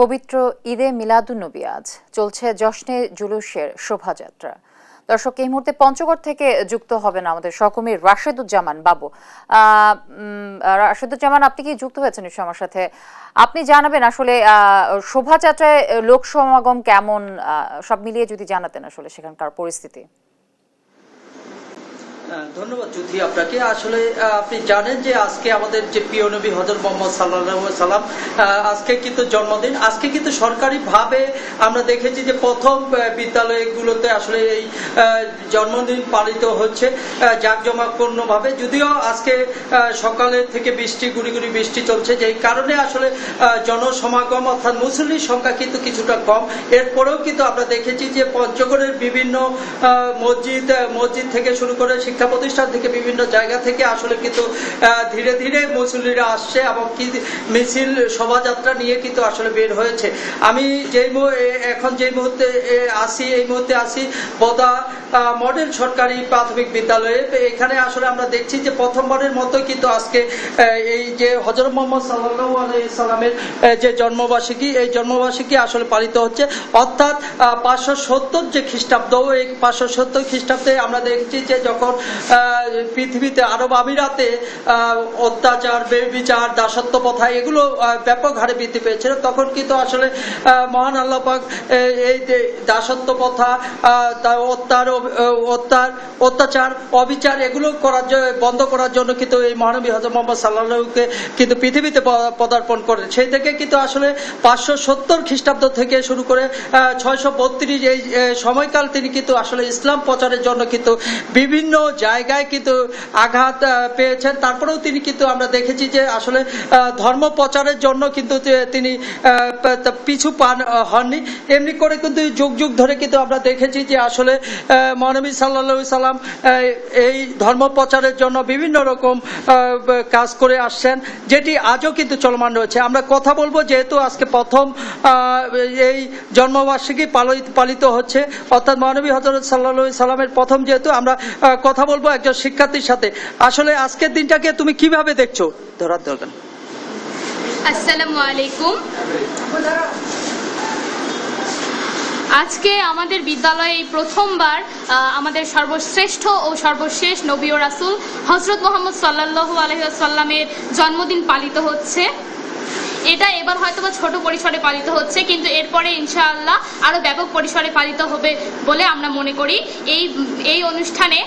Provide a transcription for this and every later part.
পবিত্র ঈদে মিলাদুন্নবী আজ। চলছে জশ্নে জুলুসের শোভাযাত্রা। দর্শক, এই মুহূর্তে পঞ্চগড় থেকে যুক্ত হবেন আমাদের সহকর্মী রাশেদুজ্জামান বাবু। রাশেদুজ্জামান, আপনি কি যুক্ত হয়েছেন আমার সাথে? আপনি জানাবেন আসলে শোভাযাত্রায় লোক সমাগম কেমন? সব মিলিয়ে যদি জানাতেন আসলে সেখানকার পরিস্থিতি। ধন্যবাদ জ্যোতি আপনাকে। আসলে আপনি জানেন যে আজকে আমাদের যে প্রিয় নবী হজরত মোহাম্মদ সাল্লাহ সাল্লাম আজকে কিন্তু জন্মদিন। আজকে কিন্তু সরকারি ভাবে আমরা দেখেছি যে প্রথম বিদ্যালয়গুলোতে আসলে এই জন্মদিন পালিত হচ্ছে জাঁকজমাপূর্ণ ভাবে যদিও আজকে সকালে থেকে বৃষ্টি, গুড়ি গুড়ি বৃষ্টি চলছে, যেই কারণে আসলে জনসমাগম অর্থাৎ মুসল্লির সংখ্যা কিন্তু কিছুটা কম। এরপরেও কিন্তু আমরা দেখেছি যে পঞ্চগড়ের বিভিন্ন মসজিদ মসজিদ থেকে শুরু করে শিক্ষা প্রতিষ্ঠান থেকে বিভিন্ন জায়গা থেকে আসলে কিন্তু ধীরে ধীরে মুসল্লিরা আসছে এবং কি মিছিল, শোভাযাত্রা নিয়ে কিন্তু আসলে বের হয়েছে। আমি যেই এখন যেই মুহূর্তে আসি, এই মুহূর্তে আসি বদা মডেল সরকারি প্রাথমিক বিদ্যালয়ে। এখানে আসলে আমরা দেখছি যে প্রথমবারের মতো কিন্তু আজকে এই যে হজরত মোহাম্মদ সাল্লামের যে জন্মবার্ষিকী, এই জন্মবার্ষিকী আসলে পালিত হচ্ছে। অর্থাৎ পাঁচশো সত্তর যে খ্রিস্টাব্দ, এই পাঁচশো সত্তর খ্রিস্টাব্দে আমরা দেখছি যে যখন পৃথিবীতে আরব আমিরাতে অত্যাচার, বেবিচার দাসত্ব প্রথা এগুলো ব্যাপক হারে বৃদ্ধি পেয়েছিল। তখন কিন্তু আসলে মহান আল্লাহ পাক, এ- এই দাসত্ব প্রথা অত্যার অত্যার, অত্যাচার, অবিচার, এগুলো করার জন্য বন্ধ করার জন্য কিন্তু এই মহানবী হজরত মোহাম্মদ সাল্লাহকে কিন্তু পৃথিবীতে পদার্পণ করেন সেই থেকে কিন্তু আসলে পাঁচশো সত্তর খ্রিস্টাব্দ থেকে শুরু করে ছয়শো বত্রিশ এই সময়কাল তিনি কিন্তু আসলে ইসলাম প্রচারের জন্য কিন্তু বিভিন্ন জায়গায় কিন্তু আঘাত পেয়েছেন। তারপরেও তিনি কিন্তু আমরা দেখেছি যে আসলে ধর্ম প্রচারের জন্য কিন্তু তিনি পিছু পান হননি। এমনি করে কিন্তু যুগ যুগ ধরে কিন্তু আমরা দেখেছি যে আসলে মহানবী সাল্লা সাল্লাম এই ধর্ম প্রচারের জন্য বিভিন্ন রকম কাজ করে আসছেন, যেটি আজও কিন্তু চলমান রয়েছে। আমরা কথা বলব যেহেতু আজকে প্রথম এই জন্মবার্ষিকী পালিত পালিত হচ্ছে। অর্থাৎ মহানবী হজরত সাল্লা সাল্লামের প্রথম যেহেতু আমরা কথা বলব একজন শিক্ষার্থীর সাথে। আসলে আজকের দিনটাকে তুমি কীভাবে দেখছ? ধরার দরকার আজকে আমাদের বিদ্যালয়ে প্রথমবার আমাদের সর্বশ্রেষ্ঠ ও সর্বশেষ নবী ও রাসুল হজরত মোহাম্মদ সাল্লাল্লাহু আলহিসাল্লামের জন্মদিন পালিত হচ্ছে। এটা এবার হয়তো বা ছোট পরিসরে পালিত হচ্ছে, কিন্তু এরপরে ইনশাআল্লাহ আরও ব্যাপক পরিসরে পালিত হবে বলে আমরা মনে করি। এই এই অনুষ্ঠানে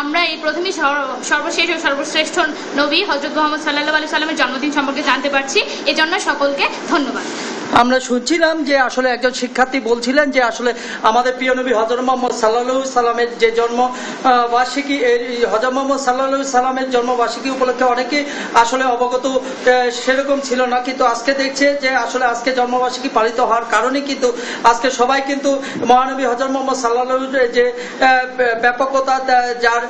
আমরা এই প্রথমেই সর্বশেষ ও সর্বশ্রেষ্ঠ নবী হজরত মোহাম্মদ সাল্লাহ আলি সাল্লামের জন্মদিন সম্পর্কে জানতে পারছি। এজন্য সকলকে ধন্যবাদ। আমরা শুনছিলাম যে আসলে একজন শিক্ষার্থী বলছিলেন যে আসলে আমাদের প্রিয় নবী হজর মোহাম্মদ সাল্লাহ সাল্লামের যে জন্ম বার্ষিকী, এই হজর মোহাম্মদ সাল্লাহ সাল্লামের জন্মবার্ষিকী উপলক্ষে অনেকে আসলে অবগত সেরকম ছিল না। কিন্তু আজকে দেখছে যে আসলে আজকে জন্মবার্ষিকী পালিত হওয়ার কারণে কিন্তু আজকে সবাই কিন্তু মহানবী হজর মোহাম্মদ সাল্লাহ যে ব্যাপকতা যার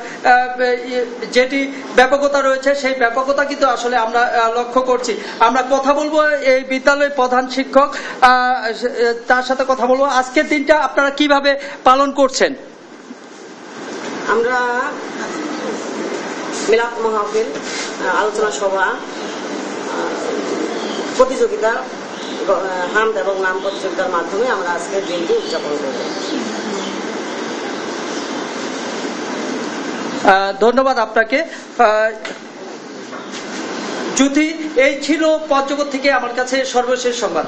যেটি ব্যাপকতা রয়েছে, সেই ব্যাপকতা কিন্তু আসলে আমরা লক্ষ্য করছি। আমরা কথা বলব এই বিদ্যালয়ের প্রধান শিক্ষক আহ, তার সাথে কথা বলব। আজকের দিনটা আপনারা কীভাবে পালন করছেন? আমরা মিলাদ মাহফিল আলোচনা সভা প্রতিযোগিতা হামদ এবং নাম প্রতিযোগিতার মাধ্যমে আমরা আজকের দিনটি উদযাপন করব। ধন্যবাদ আপনাকে। জ্যোতি এই ছিল পঞ্চগড় থেকে আমার কাছে সর্বশেষ সংবাদ।